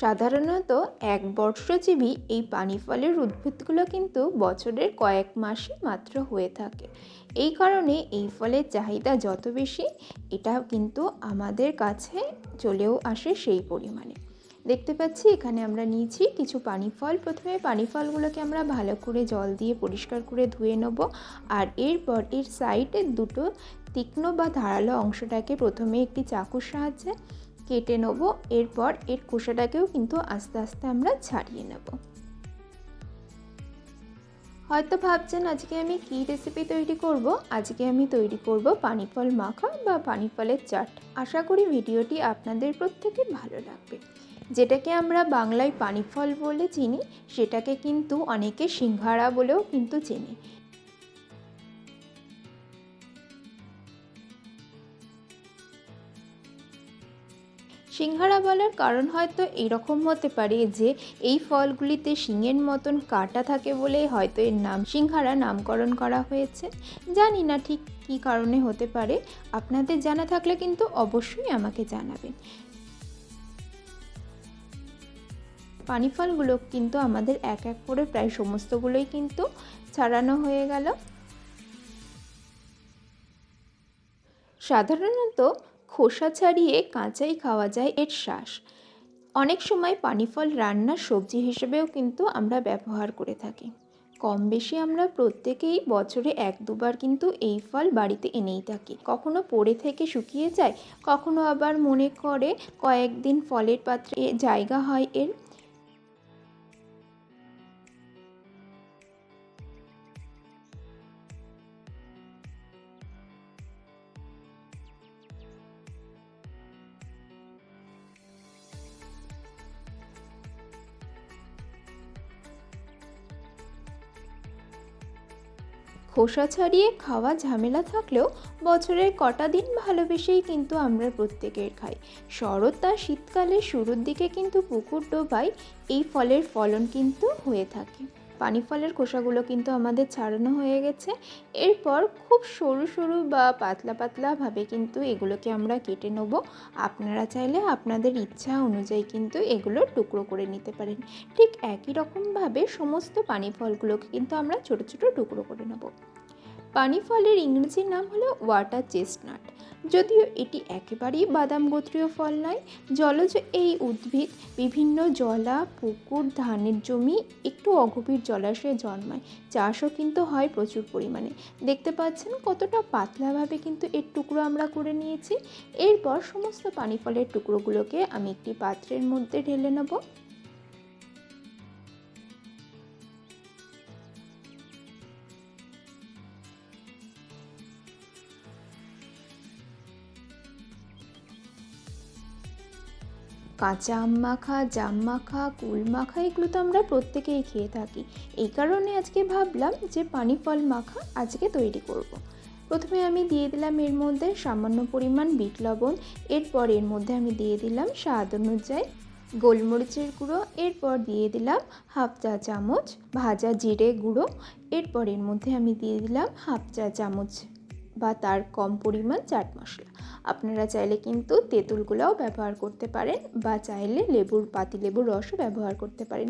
সাধারণত এক বর্ষজীবী এই পানি ফলের উদ্ভিদগুলো কিন্তু বছরের কয়েক মাসই মাত্র হয়ে থাকে। এই কারণে এই ফলের চাহিদা যত বেশি, এটা কিন্তু আমাদের কাছে চলেও আসে সেই পরিমাণে। দেখতে পাচ্ছি, এখানে আমরা নিয়েছি কিছু পানি ফল প্রথমে পানি ফলগুলোকে আমরা ভালো করে জল দিয়ে পরিষ্কার করে ধুয়ে নেব আর এরপর এর সাইডের দুটো তীক্ষ্ণ বা ধারালো অংশটাকে প্রথমে একটি চাকুর সাহায্যে কেটে নেব, এরপর এর খোসাটাকেও কিন্তু আস্তে আস্তে আমরা ছাড়িয়ে নেব। হয়তো ভাবছেন, আজকে আমি কী রেসিপি তৈরি করব? আজকে আমি তৈরি করব পানি ফল মাখা বা পানি ফলের চাট। আশা করি ভিডিওটি আপনাদের প্রত্যেকের ভালো লাগবে। যেটাকে আমরা বাংলায় পানি ফল বলে চিনি, সেটাকে কিন্তু অনেকে সিংহারা বলেও কিন্তু চিনি। সিংহারা বলার কারণ হয়তো এরকম হতে পারে যে এই ফলগুলিতে শিঙের মতন কাটা থাকে বলে হয়তো এর নাম সিংহারা নামকরণ করা হয়েছে। জানি না ঠিক কী কারণে হতে পারে, আপনাদের জানা থাকলে কিন্তু অবশ্যই আমাকে জানাবেন। পানি ফলগুলো কিন্তু আমাদের এক এক করে প্রায় সমস্তগুলোই কিন্তু ছাড়ানো হয়ে গেল। সাধারণত খোসা ছাড়িয়ে কাঁচাই খাওয়া যায় এর শ্বাস। অনেক সময় পানিফল রান্নার সবজি হিসেবেও কিন্তু আমরা ব্যবহার করে থাকি। কম বেশি আমরা প্রত্যেকেই বছরে এক দুবার কিন্তু এই ফল বাড়িতে এনেই থাকি। কখনো পড়ে থেকে শুকিয়ে যায়, কখনো আবার মনে করে কয়েকদিন ফলের পাত্রে জায়গা হয় এর খোসা ছাড়িয়ে খাওয়া ঝামেলা থাকলেও বছরের কটা দিন ভালোবেসেই কিন্তু আমরা প্রত্যেকের খাই। শরৎ আর শীতকালের শুরুর দিকে কিন্তু পুকুর ডোবায় এই ফলের ফলন কিন্তু হয়ে থাকে। পানি ফলের খোসাগুলো কিন্তু আমাদের ছাড়ানো হয়ে গেছে। এরপর খুব সরু সরু বা পাতলা পাতলাভাবে কিন্তু এগুলোকে আমরা কেটে নেব। আপনারা চাইলে আপনাদের ইচ্ছা অনুযায়ী কিন্তু এগুলো টুকরো করে নিতে পারেন। ঠিক একই রকমভাবে সমস্ত পানি ফলগুলোকে কিন্তু আমরা ছোট ছোট টুকরো করে নেব। পানি ফলের ইংরেজি নাম হলো ওয়াটার চেস্টনাট যদিও এটি একেবারেই বাদাম গোত্রীয় ফল নয়, জলজ এই উদ্ভিদ বিভিন্ন জলা, পুকুর, ধানের জমি একটু অগভীর জলাশয়ে জন্মায়। চাষও কিন্তু হয় প্রচুর পরিমাণে। দেখতে পাচ্ছেন কতটা পাতলাভাবে কিন্তু এর টুকরো আমরা করে নিয়েছি। এরপর সমস্ত পানি ফলের টুকরোগুলোকে আমি একটি পাত্রের মধ্যে ঢেলে নেব। কাঁচা আম মাখা, জাম মাখা, কুল মাখা, এগুলো তো আমরা প্রত্যেকেই খেয়ে থাকি এই কারণে আজকে ভাবলাম যে পানি ফল মাখা আজকে তৈরি করব। প্রথমে আমি দিয়ে দিলাম এর মধ্যে সামান্য পরিমাণ বিট লবণ, এরপর এর মধ্যে আমি দিয়ে দিলাম স্বাদ অনুযায়ী গোলমরিচের গুঁড়ো, এরপর দিয়ে দিলাম হাফ চা চামচ ভাজা জিরে গুঁড়ো, এরপর এর মধ্যে আমি দিয়ে দিলাম হাফ চা চামচ বা তার কম পরিমাণ চাট মশলা। আপনারা চাইলে কিন্তু তেঁতুলগুলোও ব্যবহার করতে পারেন বা চাইলে লেবুর, পাতি লেবুর রসও ব্যবহার করতে পারেন।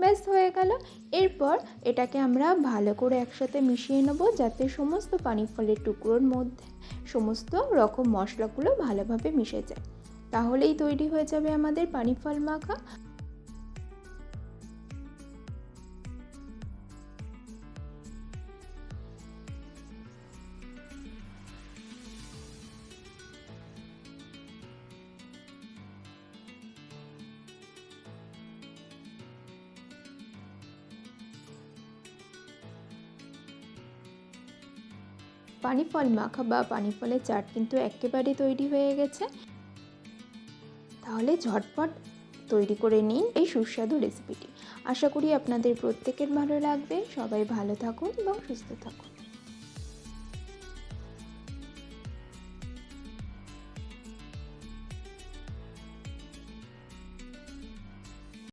ব্যাস, হয়ে গেল। এরপর এটাকে আমরা ভালো করে একসাথে মিশিয়ে নেব যাতে সমস্ত পানি ফলের টুকরোর মধ্যে সমস্ত রকম মশলাগুলো ভালোভাবে মিশে যায়। তাহলেই তৈরি হয়ে যাবে আমাদের পানি ফল মাখা। পানি ফল মাখা বা পানিফলের চাট কিন্তু একেবারে তৈরি হয়ে গেছে। তাহলে ঝটপট তৈরি করে নিন এই সুস্বাদু রেসিপিটি। আশা করি আপনাদের প্রত্যেকের ভালো লাগবে। সবাই ভালো থাকুন এবং সুস্থ থাকুন।